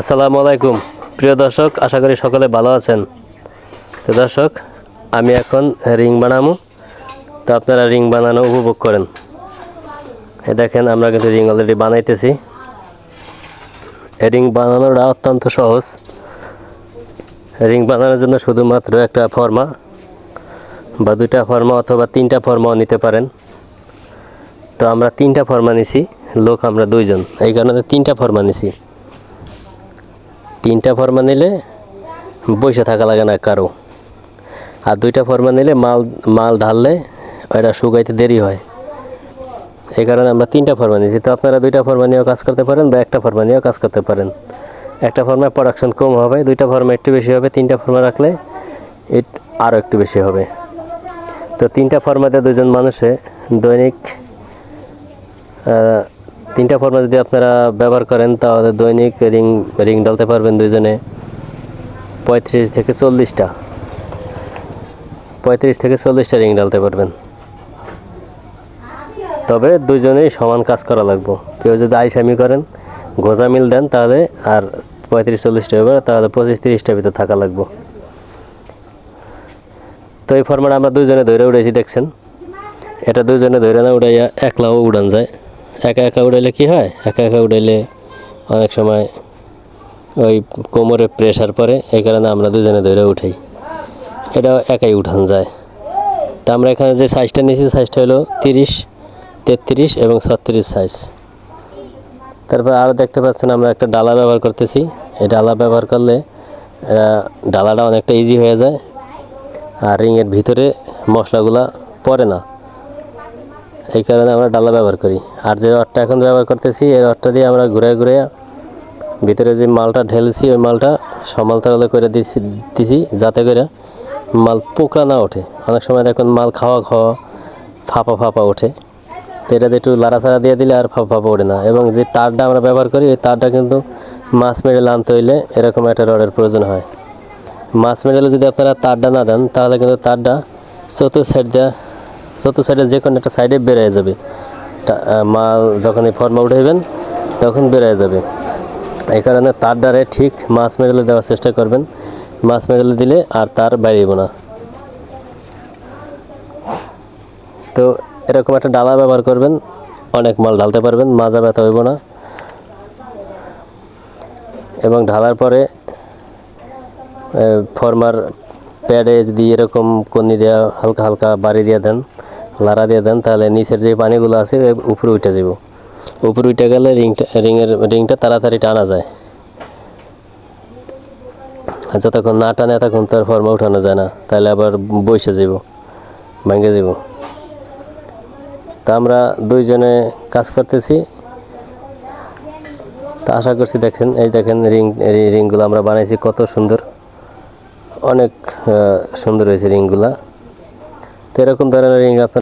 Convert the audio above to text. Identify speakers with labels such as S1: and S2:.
S1: আসসালামু আলাইকুম। প্রিয় দর্শক, আশা করি সকলে ভালো আছেন। প্রিয় দর্শক, আমি এখন রিং বানাবো। তো আপনারা রিং বানানো উপভোগ করেন। এ দেখেন, আমরা কিন্তু রিং অলরেডি বানাইতেছি। রিং বানানোটা অত্যন্ত সহজ। রিং বানানোর জন্য শুধুমাত্র একটা ফর্মা বা দুইটা ফর্মা অথবা তিনটা ফর্মাও নিতে পারেন। তো আমরা তিনটা ফর্মা নিছি, লোক আমরা দুইজন। এই কারণে তিনটা ফর্মা নিছি। তিনটা ফর্মা নিলে বসে থাকা লাগে না কারও। আর দুইটা ফর্মা নিলে মাল মাল ঢাললে ওটা শুকাইতে দেরি হয়। এই কারণে আমরা তিনটা ফর্মা নিয়েছি। তো আপনারা দুইটা ফর্মা নিয়েও কাজ করতে পারেন বা একটা ফর্মা নিয়েও কাজ করতে পারেন। একটা ফর্মায় প্রোডাকশন কম হবে, দুইটা ফর্মা একটু বেশি হবে, তিনটা ফর্মা রাখলে আরও একটু বেশি হবে। তো তিনটা ফর্মাতে দুজন মানুষে দৈনিক তিনটা ফর্মা যদি আপনারা ব্যবহার করেন, তাহলে দৈনিক রিং রিং ডালতে পারবেন দুজনে পঁয়ত্রিশ থেকে চল্লিশটা। পঁয়ত্রিশ থেকে চল্লিশটা রিং ডালতে পারবেন। তবে দুজনেই সমান কাজ করা লাগবে। কেউ যদি আইসামি করেন গোজা মিল দেন, তাহলে আর পঁয়ত্রিশ, চল্লিশটা হবে তাহলে পঁচিশ তিরিশটার ভিতর থাকা লাগবে। তো এই ফর্মাটা আমরা দুজনে ধরে উঠেছি দেখছেন? এটা দুজনে ধরে না উড়াইয়া একলাও উড়ান যায়। একা একা উড়াইলে কি হয়? একা একা উড়াইলে অনেক সময় ওই কোমরে প্রেশার পড়ে, এই কারণে আমরা দুজনে ধরে উঠাই। এটা একাই উঠান যায়। তা আমরা এখানে যে সাইজটা নিয়েছি সাইজটা হলো তিরিশ, তেত্রিশ এবং ছত্রিশ সাইজ তারপর আরও দেখতে পাচ্ছেন আমরা একটা ডালা ব্যবহার করতেছি। এই ডালা ব্যবহার করলে ডালাটা অনেকটা ইজি হয়ে যায়। আর রিংয়ের ভিতরে মশলাগুলা পড়ে না। এই কারণে আমরা ডালা ব্যবহার করি। আর যে রডটা এখন ব্যবহার করতেছি, এই রডটা দিয়ে আমরা ঘুরে ঘুরে ভিতরে যে মালটা ঢেলছি, ওই মালটা সমাল তরলে করে দিছি দিছি, যাতে করে মাল পোকরা না ওঠে। অনেক সময় দেখুন মাল খাওয়া খাওয়া ফাঁপা ফাঁপা ওঠে। তো এটাতে একটু লাড়াছাড়া দিয়ে দিলে আর ফাঁপা ফাঁপা ওঠে না। এবং যে তারটা আমরা ব্যবহার করি এই তারটা কিন্তু মাছ মেরে আনতে হইলে এরকম একটা রডের প্রয়োজন হয়। মাছ মেডেলে যদি আপনারা তারটা না দেন, তাহলে কিন্তু তারটা চতুর্থ সাইড দিয়ে চতুর্থ সাইডে যে কোনো একটা সাইডে বেড়ে যাবে। মাল যখন এই ফর্মা উঠাইবেন, তখন বেড়ে যাবে। এই কারণে তারটারে ঠিক মাছ মেডেলে দেওয়ার চেষ্টা করবেন। মাছ মেডেলে দিলে আর তার বাইরেব না। তো এরকম একটা ডালা ব্যবহার করবেন, অনেক মাল ঢালতে পারবেন, মাজা ব্যথা হইব না। এবং ঢালার পরে ফর্মার প্যাডে যদি এরকম কন্নি দেওয়া হালকা হালকা বাড়ি দিয়ে দেন, লাড়া দিয়ে দেন, তাহলে নিচের যে পানিগুলো আছে উপরে উঠে যাব। উপরে উঠে গেলে রিংটা, রিংয়ের, রিংটা তাড়াতাড়ি টানা যায়। যতক্ষণ না টানে তখন তার ফর্মা উঠানো যায় না। তাহলে আবার বসে যাব, ভেঙে যাব। তা আমরা দুইজনে কাজ করতেছি। তা আশা করছি দেখছেন এই দেখেন রিং, রিংগুলো আমরা বানাইছি কত সুন্দর। অনেক সুন্দর হয়েছে রিংগুলা। তো এরকম ধরনের রিং আপনার